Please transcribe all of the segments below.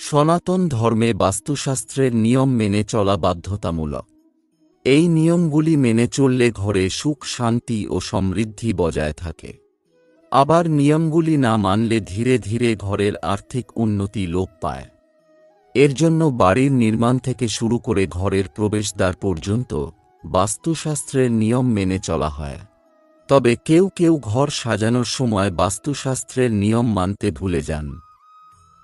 সনাতন ধর্মে বাস্তুশাস্ত্রের নিয়ম মেনে চলা বাধ্যতামূলক। এই নিয়মগুলি মেনে চললে ঘরে সুখ, শান্তি ও সমৃদ্ধি বজায় থাকে। আবার নিয়মগুলি না মানলে ধীরে ধীরে ঘরের আর্থিক উন্নতি লোপ পায়। এর জন্য বাড়ির নির্মাণ থেকে শুরু করে ঘরের প্রবেশদ্বার পর্যন্ত বাস্তুশাস্ত্রের নিয়ম মেনে চলা হয়। তবে কেউ কেউ ঘর সাজানোর সময় বাস্তুশাস্ত্রের নিয়ম মানতে ভুলে যান।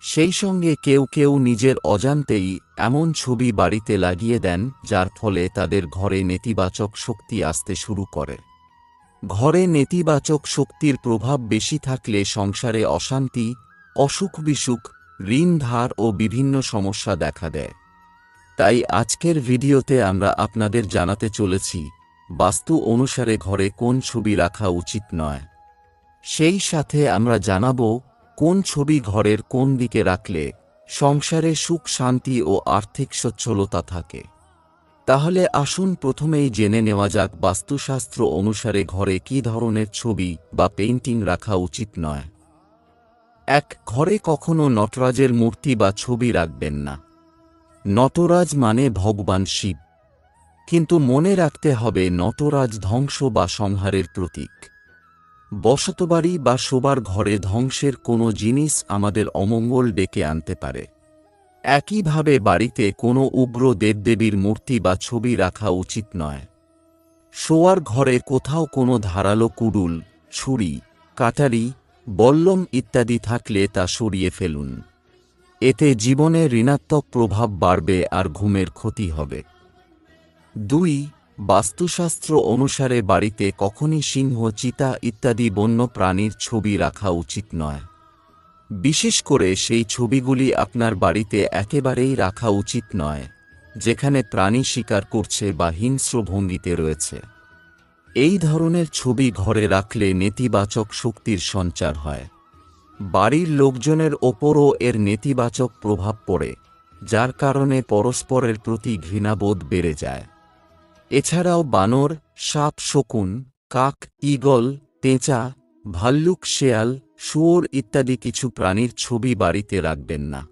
সেই সঙ্গে কেউ কেউ নিজের অজান্তেই এমন ছবি বাড়িতে লাগিয়ে দেন, যার ফলে তাদের ঘরে নেতিবাচক শক্তি আসতে শুরু করে। ঘরে নেতিবাচক শক্তির প্রভাব বেশি থাকলে সংসারে অশান্তি, অসুখ বিসুখ, ঋণ ধার ও বিভিন্ন সমস্যা দেখা দেয়। তাই আজকের ভিডিওতে আমরা আপনাদের জানাতে চলেছি, বাস্তু অনুসারে ঘরে কোন ছবি রাখা উচিত নয়। সেই সাথে আমরা জানাব কোন ছবি ঘরের কোন দিকে রাখলে সংসারে সুখ, শান্তি ও আর্থিক সচ্ছলতা থাকে? তাহলে আসুন প্রথমেই জেনে নেওয়া যাক বাস্তুশাস্ত্র অনুসারে ঘরে কী ধরনের ছবি বা পেইন্টিং রাখা উচিত নয়। এক, ঘরে কখনো নটরাজের মূর্তি বা ছবি রাখবেন না। নটরাজ মানে ভগবান শিব। কিন্তু মনে রাখতে হবে নটরাজ ধ্বংস বা সংহারের প্রতীক। বসতবাড়ি বা শোবার ঘরে ধ্বংসের কোনো জিনিস আমাদের অমঙ্গল ডেকে আনতে পারে। একইভাবে বাড়িতে কোনো উগ্র দেবদেবীর মূর্তি বা ছবি রাখা উচিত নয়। শোয়ার ঘরে কোথাও কোনো ধারালো কুডুল, ছুরি কাটারি বল্লম ইত্যাদি থাকলে তা সরিয়ে ফেলুন। এতে জীবনে ঋণাত্মক প্রভাব বাড়বে আর ঘুমের ক্ষতি হবে। দুই বাস্তুশাস্ত্র অনুসারে বাড়িতে কখনই সিংহ, চিতা ইত্যাদি বন্য প্রাণীর ছবি রাখা উচিত নয়। বিশেষ করে সেই ছবিগুলি আপনার বাড়িতে একেবারেই রাখা উচিত নয়, যেখানে প্রাণী শিকার করছে বা হিংস্র ভঙ্গিতে রয়েছে। এই ধরনের ছবি ঘরে রাখলে নেতিবাচক শক্তির সঞ্চার হয়। বাড়ির লোকজনের ওপরও এর নেতিবাচক প্রভাব পড়ে, যার কারণে পরস্পরের প্রতি ঘৃণাবোধ বেড়ে যায়। এছাড়াও বানর, সাপ, শকুন, কাক, ঈগল, তেঁচা, ভাল্লুক, শেয়াল, শুয়োর ইত্যাদি কিছু প্রাণীর ছবি বাড়িতে রাখবেন না।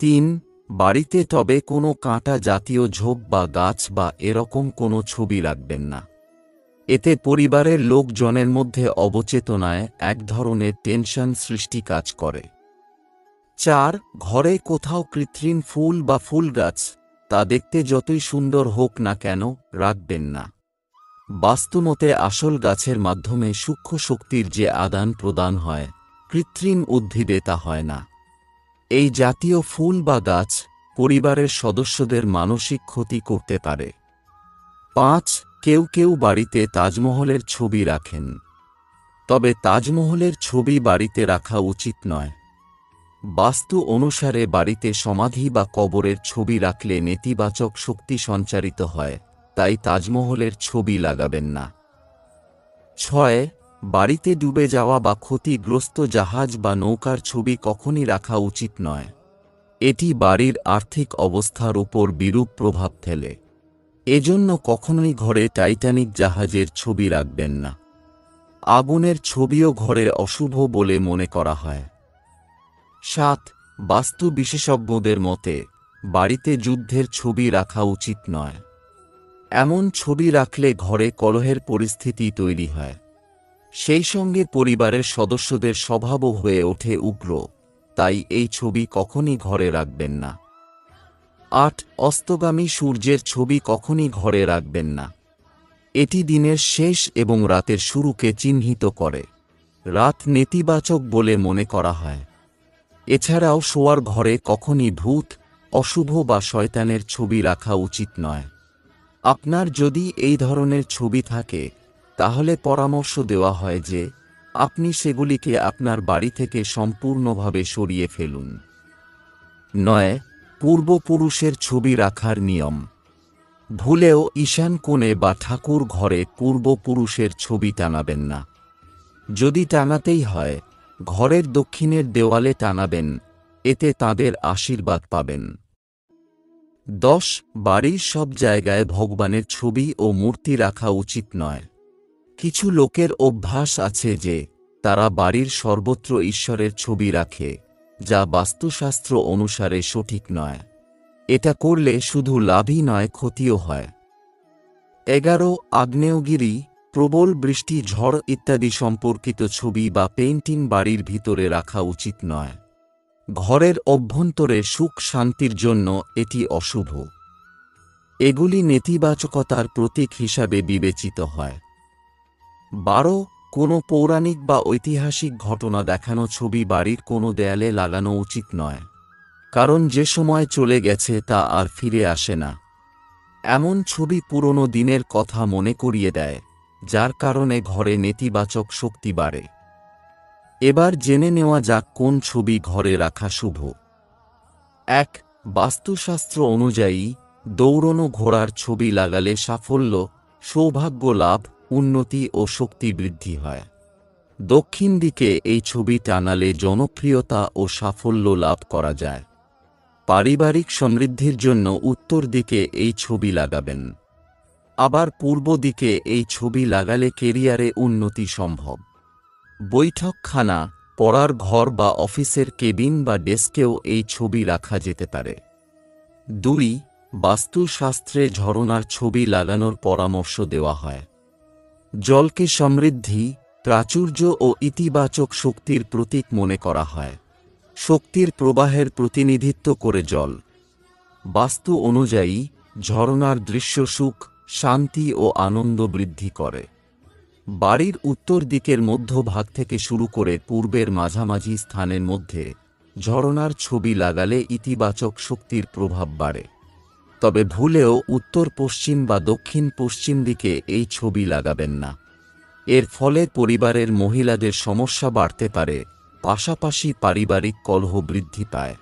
তিন, বাড়িতে তবে কোনো কাঁটা জাতীয় ঝোপ বা গাছ বা এরকম কোনো ছবি রাখবেন না। এতে পরিবারের লোকজনের মধ্যে অবচেতনায় এক ধরনের টেনশন সৃষ্টি কাজ করে। চার, ঘরে কোথাও কৃত্রিম ফুল বা ফুল গাছ তা দেখতে যতই সুন্দর হোক না কেন, রাখবেন না। বাস্তুমতে আসল গাছের মাধ্যমে সূক্ষ্ম শক্তির যে আদান প্রদান হয়, কৃত্রিম উদ্ভিদে তা হয় না। এই জাতীয় ফুল বা গাছ পরিবারের সদস্যদের মানসিক ক্ষতি করতে পারে। পাঁচ, কেউ কেউ বাড়িতে তাজমহলের ছবি রাখেন। তবে তাজমহলের ছবি বাড়িতে রাখা উচিত নয়। বাস্তু অনুসারে বাড়িতে সমাধি বা কবরের ছবি রাখলে নেতিবাচক শক্তি সঞ্চারিত হয়, তাই তাজমহলের ছবি লাগাবেন না। ছয়, বাড়িতে ডুবে যাওয়া বা ক্ষতিগ্রস্ত জাহাজ বা নৌকার ছবি কখনই রাখা উচিত নয়। এটি বাড়ির আর্থিক অবস্থার উপর বিরূপ প্রভাব ফেলে। এজন্য কখনোই ঘরে টাইটানিক জাহাজের ছবি রাখবেন না। আগুনের ছবিও ঘরে অশুভ বলে মনে করা হয়। সাত বাস্তু বিশেষজ্ঞদের মতে, বাড়িতে যুদ্ধের ছবি রাখা উচিত নয়। এমন ছবি রাখলে ঘরে কলহের পরিস্থিতি তৈরি হয়। সেই সঙ্গে পরিবারের সদস্যদের স্বভাবও হয়ে ওঠে উগ্র, তাই এই ছবি কখনই ঘরে রাখবেন না। আট, অস্তগামী সূর্যের ছবি কখনই ঘরে রাখবেন না। এটি দিনের শেষ এবং রাতের শুরুকে চিহ্নিত করে। রাত নেতিবাচক বলে মনে করা হয়। এছাড়াও শোয়ার ঘরে কখনই ভূত, অশুভ বা শয়তানের ছবি রাখা উচিত নয়। আপনার যদি এই ধরনের ছবি থাকে, তাহলে পরামর্শ দেওয়া হয় যে, আপনি সেগুলিকে আপনার বাড়ি থেকে সম্পূর্ণভাবে সরিয়ে ফেলুন। নয়, পূর্বপুরুষের ছবি রাখার নিয়ম। ভুলেও ঈশান কোণে বা ঠাকুর ঘরে পূর্বপুরুষের ছবি টানাবেন না। যদি টানাতেই হয় ঘরের দক্ষিণের দেওয়ালে টানাবেন, এতে তাদের আশীর্বাদ পাবেন। দশ, বাড়ির সব জায়গায় ভগবানের ছবি ও মূর্তি রাখা উচিত নয়। কিছু লোকের অভ্যাস আছে যে, তারা বাড়ির সর্বত্র ঈশ্বরের ছবি রাখে, যা বাস্তুশাস্ত্র অনুসারে সঠিক নয়। এটা করলে শুধু লাভই নয়, ক্ষতিও হয়। এগারো, আগ্নেয়গিরি প্রবল বৃষ্টি, ঝড় ইত্যাদি সম্পর্কিত ছবি বা পেইন্টিং বাড়ির ভিতরে রাখা উচিত নয়। ঘরের অভ্যন্তরে সুখ শান্তির জন্য এটি অশুভ। এগুলি নেতিবাচকতার প্রতীক হিসাবে বিবেচিত হয়। বারো, কোনো পৌরাণিক বা ঐতিহাসিক ঘটনা দেখানো ছবি বাড়ির কোনো দেয়ালে লাগানো উচিত নয়। কারণ যে সময় চলে গেছে তা আর ফিরে আসে না। এমন ছবি পুরনো দিনের কথা মনে করিয়ে দেয়। যার কারণে ঘরে নেতিবাচক শক্তি বাড়ে। এবার জেনে নেওয়া যাক কোন ছবি ঘরে রাখা শুভ। এক, বাস্তুশাস্ত্র অনুযায়ী, দৌড়নো ঘোড়ার ছবি লাগালে সাফল্য, সৌভাগ্য লাভ, উন্নতি ও শক্তি বৃদ্ধি হয়। দক্ষিণ দিকে এই ছবি টানালে জনপ্রিয়তা ও সাফল্য লাভ করা যায়। পারিবারিক সমৃদ্ধির জন্য উত্তর দিকে এই ছবি লাগাবেন। আবার পূর্ব দিকে এই ছবি লাগালে কেরিয়ারে উন্নতি সম্ভব। বৈঠকখানা, পড়ার ঘর বা অফিসের কেবিন বা ডেস্কেও এই ছবি রাখা যেতে পারে। দুই, বাস্তুশাস্ত্রে ঝরনার ছবি লাগানোর পরামর্শ দেওয়া হয়। জলকে সমৃদ্ধি, প্রাচুর্য ও ইতিবাচক শক্তির প্রতীক মনে করা হয়। শক্তির প্রবাহের প্রতিনিধিত্ব করে জল। বাস্তু অনুযায়ী, ঝরনার দৃশ্য সুখ শান্তি ও আনন্দ বৃদ্ধি করে। বাড়ির উত্তর দিকের মধ্যভাগ থেকে শুরু করে পূর্বের মাঝামাঝি স্থানের মধ্যে ঝরনার ছবি লাগালে ইতিবাচক শক্তির প্রভাব বাড়ে। তবে ভুলেও উত্তর পশ্চিম বা দক্ষিণ পশ্চিম দিকে এই ছবি লাগাবেন না। এর ফলে পরিবারের মহিলাদের সমস্যা বাড়তে পারে, পাশাপাশি পারিবারিক কলহ বৃদ্ধি পায়।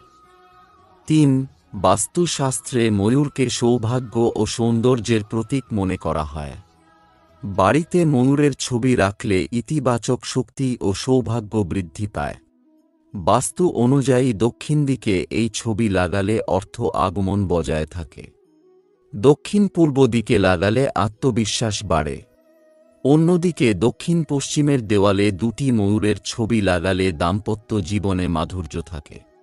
তিন বাস্তুশাস্ত্রে ময়ূরকে সৌভাগ্য ও সৌন্দর্যের প্রতীক মনে করা হয়। বাড়িতে ময়ূরের ছবি রাখলে ইতিবাচক শক্তি ও সৌভাগ্য বৃদ্ধি পায়। বাস্তু অনুযায়ী দক্ষিণ দিকে এই ছবি লাগালে অর্থ আগমন বজায় থাকে। দক্ষিণ পূর্ব দিকে লাগালে আত্মবিশ্বাস বাড়ে। অন্যদিকে দক্ষিণ পশ্চিমের দেওয়ালে দুটি ময়ূরের ছবি লাগালে দাম্পত্য জীবনে মাধুর্য থাকে।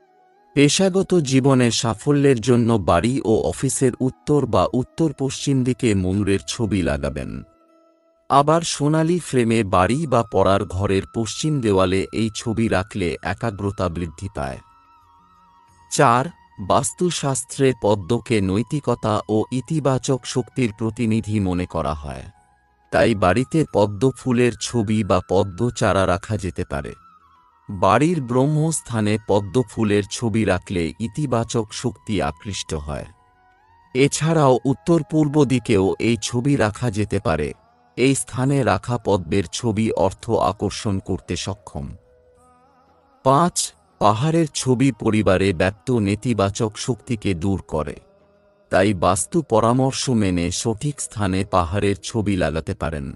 পেশাগত জীবনে সাফল্যের জন্য বাড়ি ও অফিসের উত্তর বা উত্তর পশ্চিম দিকে ময়ূরের ছবি লাগাবেন। আবার সোনালি ফ্রেমে বাড়ি বা পড়ার ঘরের পশ্চিম দেওয়ালে এই ছবি রাখলে একাগ্রতা বৃদ্ধি পায়। চার, বাস্তুশাস্ত্রে পদ্মকে নৈতিকতা ও ইতিবাচক শক্তির প্রতিনিধি মনে করা হয়। তাই বাড়িতে পদ্ম ফুলের ছবি বা পদ্ম চারা রাখা যেতে পারে। বাড়ির ব্রহ্মস্থানে পদ্ম ফুলের ছবি রাখলে ইতিবাচক শক্তি আকৃষ্ট হয়। এছাড়াও উত্তর পূর্ব দিকেও এই ছবি রাখা যেতে পারে। এই স্থানে রাখা পদ্মের ছবি অর্থ আকর্ষণ করতে সক্ষম। পাঁচ, পাহাড়ের ছবি পরিবারে ব্যক্ত নেতিবাচক শক্তিকে দূর করে। তাই বাস্তু পরামর্শ মেনে সঠিক স্থানে পাহাড়ের ছবি লাগাতে পারেন।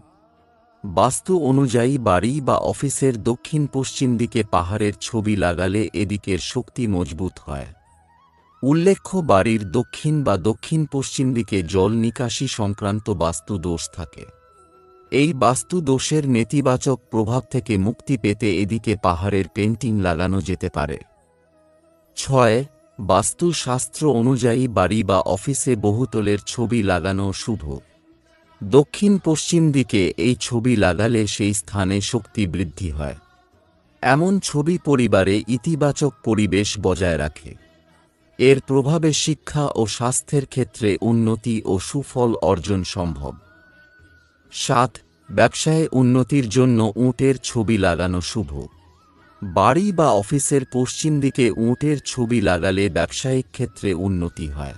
বাস্তু অনুযায়ী বাড়ি বা অফিসের দক্ষিণ পশ্চিম দিকে পাহাড়ের ছবি লাগালে এদিকের শক্তি মজবুত হয়। উল্লেখ্য বাড়ির দক্ষিণ বা দক্ষিণ পশ্চিম দিকে জল নিকাশি সংক্রান্ত বাস্তু দোষ থাকে। এই বাস্তু দোষের নেতিবাচক প্রভাব থেকে মুক্তি পেতে এদিকে পাহাড়ের পেন্টিং লাগানো যেতে পারে। ছয়, বাস্তুশাস্ত্র অনুযায়ী বাড়ি বা অফিসে বহুতলের ছবি লাগানো শুভ। দক্ষিণ পশ্চিম দিকে এই ছবি লাগালে সেই স্থানে শক্তি বৃদ্ধি হয়। এমন ছবি পরিবারে ইতিবাচক পরিবেশ বজায় রাখে। এর প্রভাবে শিক্ষা ও স্বাস্থ্যের ক্ষেত্রে উন্নতি ও সুফল অর্জন সম্ভব। সাত, ব্যবসায় উন্নতির জন্য উটের ছবি লাগানো শুভ। বাড়ি বা অফিসের পশ্চিম দিকে উঁটের ছবি লাগালে ব্যবসায়িক ক্ষেত্রে উন্নতি হয়।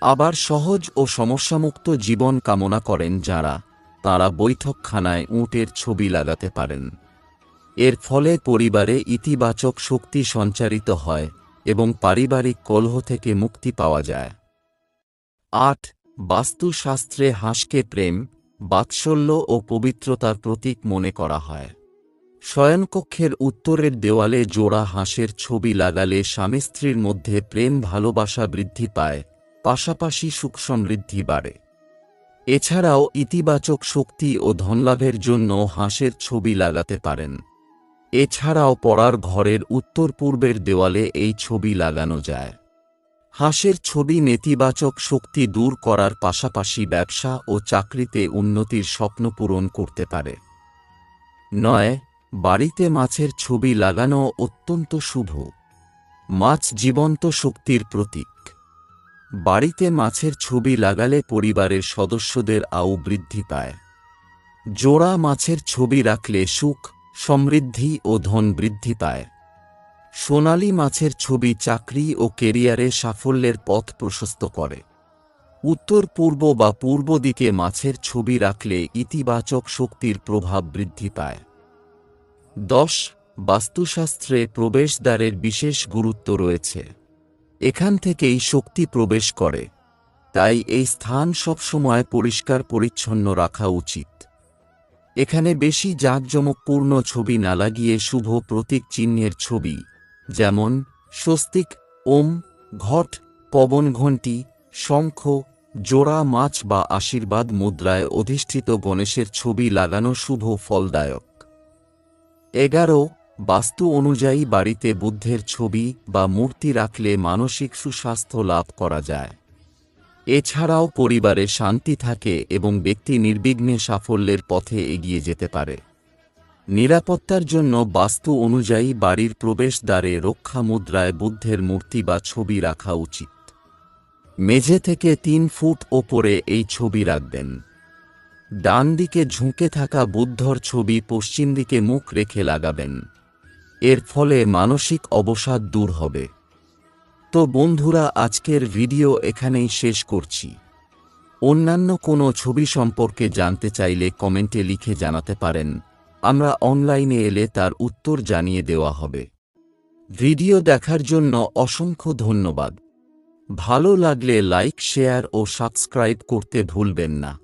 আবার সহজ ও সমস্যামুক্ত জীবন কামনা করেন যারা তাঁরা বৈঠকখানায় উটের ছবি লাগাতে পারেন। এর ফলে পরিবারে ইতিবাচক শক্তি সঞ্চারিত হয় এবং পারিবারিক কলহ থেকে মুক্তি পাওয়া যায়। আট, বাস্তুশাস্ত্রে হাঁসকে প্রেম, বাৎসল্য ও পবিত্রতার প্রতীক মনে করা হয়। শয়নকক্ষের উত্তরের দেওয়ালে জোড়া হাঁসের ছবি লাগালে স্বামী স্ত্রীর মধ্যে প্রেম ভালোবাসা বৃদ্ধি পায় পাশাপাশি সুখ সমৃদ্ধি বাড়ে। এছাড়াও ইতিবাচক শক্তি ও ধনলাভের জন্য হাঁসের ছবি লাগাতে পারেন। এছাড়াও পড়ার ঘরের উত্তর পূর্বের দেওয়ালে এই ছবি লাগানো যায়। হাঁসের ছবি নেতিবাচক শক্তি দূর করার পাশাপাশি ব্যবসা ও চাকরিতে উন্নতির স্বপ্ন পূরণ করতে পারে। নয়, বাড়িতে মাছের ছবি লাগানো অত্যন্ত শুভ। মাছ জীবন্ত শক্তির প্রতীক। বাড়িতে মাছের ছবি লাগালে পরিবারের সদস্যদের আউ বৃদ্ধি পায়। জোড়া মাছের ছবি রাখলে সুখ, সমৃদ্ধি ও ধন বৃদ্ধি পায়। সোনালি মাছের ছবি চাকরি ও কেরিয়ারে সাফল্যের পথ প্রশস্ত করে। উত্তর, পূর্ব বা পূর্ব দিকে মাছের ছবি রাখলে ইতিবাচক শক্তির প্রভাব বৃদ্ধি পায়। দশ, বাস্তুশাস্ত্রে প্রবেশদ্বারের বিশেষ গুরুত্ব রয়েছে। এখান থেকেই শক্তি প্রবেশ করে। তাই এই স্থান সবসময় পরিষ্কার পরিচ্ছন্ন রাখা উচিত। এখানে বেশি জাঁকজমকপূর্ণ ছবি না লাগিয়ে শুভ প্রতীক চিহ্নের ছবি, যেমন, স্বস্তিক, ওম, ঘট, পবন ঘণ্টি, শঙ্খ, জোড়া মাছ বা আশীর্বাদ মুদ্রায় অধিষ্ঠিত গণেশের ছবি লাগানো শুভ ফলদায়ক। এগারো বাস্তু অনুযায়ী বাড়িতে বুদ্ধের ছবি বা মূর্তি রাখলে মানসিক সুস্বাস্থ্য লাভ করা যায়। এছাড়াও পরিবারে শান্তি থাকে এবং ব্যক্তি নির্বিঘ্নে সাফল্যের পথে এগিয়ে যেতে পারে। নিরাপত্তার জন্য বাস্তু অনুযায়ী বাড়ির প্রবেশদ্বারে রক্ষা মুদ্রায় বুদ্ধের মূর্তি বা ছবি রাখা উচিত। মেঝে থেকে তিন ফুট ওপরে এই ছবি রাখবেন। ডান দিকে ঝুঁকে থাকা বুদ্ধর ছবি পশ্চিম দিকে মুখ রেখে লাগাবেন। এর ফলে মানসিক অবসাদ দূর হবে। তো বন্ধুরা, আজকের ভিডিও এখানেই শেষ করছি। অন্যান্য কোনো ছবি সম্পর্কে জানতে চাইলে কমেন্টে লিখে জানাতে পারেন। আমরা অনলাইনে এলে তার উত্তর জানিয়ে দেওয়া হবে। ভিডিও দেখার জন্য অসংখ্য ধন্যবাদ। ভালো লাগলে লাইক, শেয়ার ও সাবস্ক্রাইব করতে ভুলবেন না।